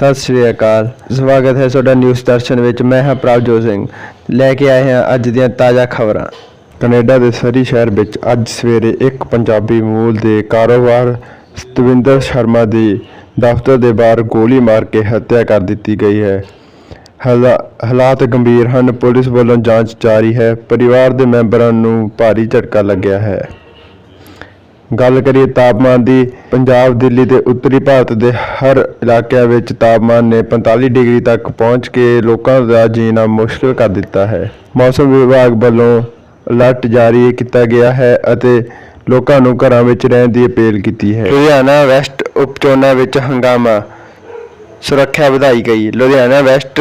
ਸਤਿ ਸ਼੍ਰੀ ਅਕਾਲ। ਸਵਾਗਤ ਹੈ ਤੁਹਾਡਾ ਨਿਊਜ਼ ਦਰਸ਼ਨ ਵਿੱਚ। ਮੈਂ ਹਾਂ ਪ੍ਰਭਜੋਤ ਸਿੰਘ। ਲੈ ਕੇ ਆਏ ਹਾਂ ਅੱਜ ਦੀਆਂ ਤਾਜ਼ਾ ਖਬਰਾਂ। ਕੈਨੇਡਾ ਦੇ ਸਰੀ ਸ਼ਹਿਰ ਵਿੱਚ ਅੱਜ ਸਵੇਰੇ ਇੱਕ ਪੰਜਾਬੀ ਮੂਲ ਦੇ ਕਾਰੋਬਾਰ ਸਤਵਿੰਦਰ ਸ਼ਰਮਾ ਦੀ ਦਫ਼ਤਰ ਦੇ ਬਾਹਰ ਗੋਲੀ ਮਾਰ ਕੇ ਹੱਤਿਆ ਕਰ ਦਿੱਤੀ ਗਈ ਹੈ। ਹਾਲਾ- ਹਾਲਾਤ ਗੰਭੀਰ ਹਨ। ਪੁਲਿਸ ਵੱਲੋਂ ਜਾਂਚ ਜਾਰੀ ਹੈ। ਪਰਿਵਾਰ ਦੇ ਮੈਂਬਰਾਂ ਨੂੰ ਭਾਰੀ ਝਟਕਾ ਲੱਗਿਆ ਹੈ। ਗੱਲ ਕਰੀਏ ਤਾਪਮਾਨ ਦੀ, ਪੰਜਾਬ, ਦਿੱਲੀ ਤੇ ਉੱਤਰੀ ਭਾਰਤ ਦੇ ਹਰ ਇਲਾਕਿਆਂ ਵਿੱਚ ਤਾਪਮਾਨ ਨੇ 45 ਡਿਗਰੀ ਤੱਕ ਪਹੁੰਚ ਕੇ ਲੋਕਾਂ ਦਾ ਜੀਣਾ ਮੁਸ਼ਕਲ ਕਰ ਦਿੱਤਾ ਹੈ। ਮੌਸਮ ਵਿਭਾਗ ਵੱਲੋਂ ਅਲਰਟ ਜਾਰੀ ਕੀਤਾ ਗਿਆ ਹੈ ਅਤੇ ਲੋਕਾਂ ਨੂੰ ਘਰਾਂ ਵਿੱਚ ਰਹਿਣ ਦੀ ਅਪੀਲ ਕੀਤੀ ਹੈ। ਲੁਧਿਆਣਾ ਵੈਸਟ ਉਪਚੋਣਾਂ ਵਿੱਚ ਹੰਗਾਮਾ, ਸੁਰੱਖਿਆ ਵਧਾਈ ਗਈ। ਲੁਧਿਆਣਾ ਵੈਸਟ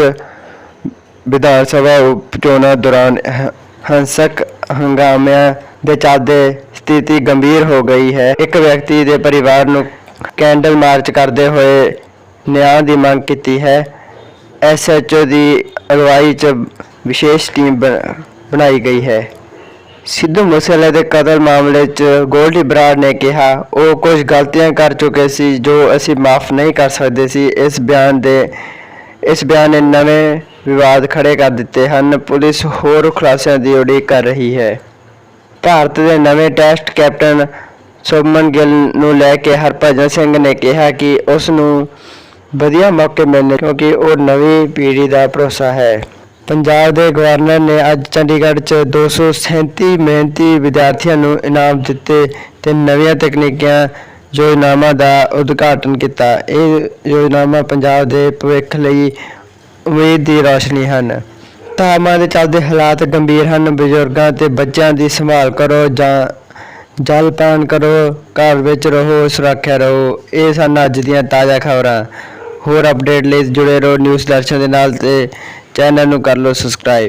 ਵਿਧਾਨ ਸਭਾ ਉਪਚੋਣਾਂ ਦੌਰਾਨ ਹ- ਹਿੰਸਕ ਹੰਗਾਮਿਆਂ ਦੇ ਚੱਲਦੇ ਸਥਿਤੀ ਗੰਭੀਰ ਹੋ ਗਈ ਹੈ। ਇੱਕ ਵਿਅਕਤੀ ਦੇ ਪਰਿਵਾਰ ਨੂੰ ਕੈਂਡਲ ਮਾਰਚ ਕਰਦੇ ਹੋਏ ਨਿਆਂ ਦੀ ਮੰਗ ਕੀਤੀ ਹੈ। ਐਸਐਚਓ ਦੀ ਅਗਵਾਈ 'ਚ ਵਿਸ਼ੇਸ਼ ਟੀਮ ਬ- ਬਣਾਈ ਗਈ ਹੈ। ਸਿੱਧੂ ਮੂਸੇਵਾਲੇ ਦੇ ਕਤਲ ਮਾਮਲੇ 'ਚ ਗੋਲਡੀ ਬਰਾੜ ਨੇ ਕਿਹਾ, ਉਹ ਕੁਝ ਗਲਤੀਆਂ ਕਰ ਚੁੱਕੇ ਸੀ ਜੋ ਅਸੀਂ ਮਾਫ ਨਹੀਂ ਕਰ ਸਕਦੇ ਸੀ। ਇਸ ਬਿਆਨ ਦੇ, ਇਸ ਬਿਆਨ ਨੇ ਨਵੇਂ ਵਿਵਾਦ ਖੜੇ ਕਰ ਦਿੱਤੇ ਹਨ। ਪੁਲਿਸ ਹੋਰ ਖੁਲਾਸਿਆਂ ਦੀ ਉਡੀਕ ਕਰ ਰਹੀ ਹੈ। ਭਾਰਤ ਦੇ ਨਵੇਂ ਟੈਸਟ ਕੈਪਟਨ ਸੁਭਮਨ ਗਿੱਲ ਨੂੰ ਲੈ ਕੇ ਹਰਭਜਨ ਸਿੰਘ ਨੇ ਕਿਹਾ ਕਿ ਉਸ ਨੂੰ ਵਧੀਆ ਮੌਕੇ ਮਿਲਣੇ ਕਿਉਂਕਿ ਉਹ ਨਵੀਂ ਪੀੜ੍ਹੀ ਦਾ ਭਰੋਸਾ ਹੈ। ਪੰਜਾਬ ਦੇ ਗਵਰਨਰ ਨੇ ਅੱਜ ਚੰਡੀਗੜ੍ਹ 'ਚ 237 ਮਿਹਨਤੀ ਵਿਦਿਆਰਥੀਆਂ ਨੂੰ ਇਨਾਮ ਦਿੱਤੇ ਤੇ ਨਵੀਆਂ ਤਕਨੀਕਾਂ ਯੋਜਨਾਵਾਂ ਦਾ ਉਦਘਾਟਨ ਕੀਤਾ। ਇਹ ਯੋਜਨਾਵਾਂ ਪੰਜਾਬ ਦੇ ਭਵਿੱਖ ਲਈ ਉਮੀਦ ਦੀ ਰੌਸ਼ਨੀ ਹਨ। ਤਾਪਮਾਨ ਦੇ ਚੱਲਦੇ ਹਾਲਾਤ ਗੰਭੀਰ ਹਨ। ਬਜ਼ੁਰਗਾਂ ਤੇ ਬੱਚਿਆਂ ਦੀ ਸੰਭਾਲ ਕਰੋ ਜਾਂ ਜਲ ਪਾਨ ਕਰੋ, ਘਰ ਵਿੱਚ ਰਹੋ, ਸੁਰੱਖਿਆ ਰਹੋ। ਇਹ ਸਨ ਅੱਜ ਦੀਆਂ ਤਾਜ਼ਾ ਖਬਰਾਂ। ਹੋਰ ਅਪਡੇਟ ਲਈ ਜੁੜੇ ਰਹੋ ਨਿਊਜ਼ ਦਰਸ਼ਨ ਦੇ ਨਾਲ ਤੇ ਚੈਨਲ ਨੂੰ ਕਰ ਲਓ ਸਬਸਕ੍ਰਾਈਬ।